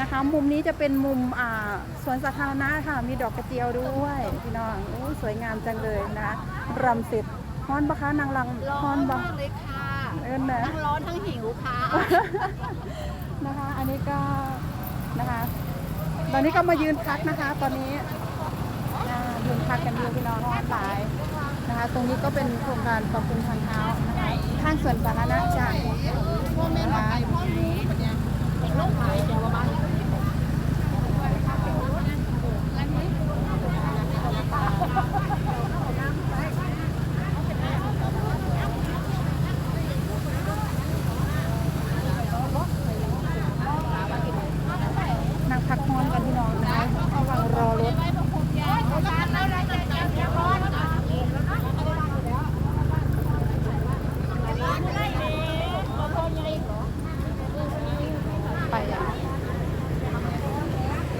นะคะ มุมนี้จะเป็นมุมอ่าสวนสาธารณะค่ะ มีดอกกระเจียวด้วยพี่น้องโอ้ยสวยงามจังเลยนะคะรำเสร็จฮ้อนปะคะนางรังร้อฮ้อนนปะมากเลยค่ะ เอิ้นนะ ทั้งร้อนทั้งหิวค่ะ นะคะอันนี้ก็นะคะ ตอนนี้ก็มายืนพักนะคะ ตอนนี้อ่ายืนพักกันอยู่พี่น้องหลายนะคะ ตรงนี้ก็เป็นโครงการปรับปรุงทางเท้านะคะข้างสวนสาธารณะจา พักนอนกันพี่น้อง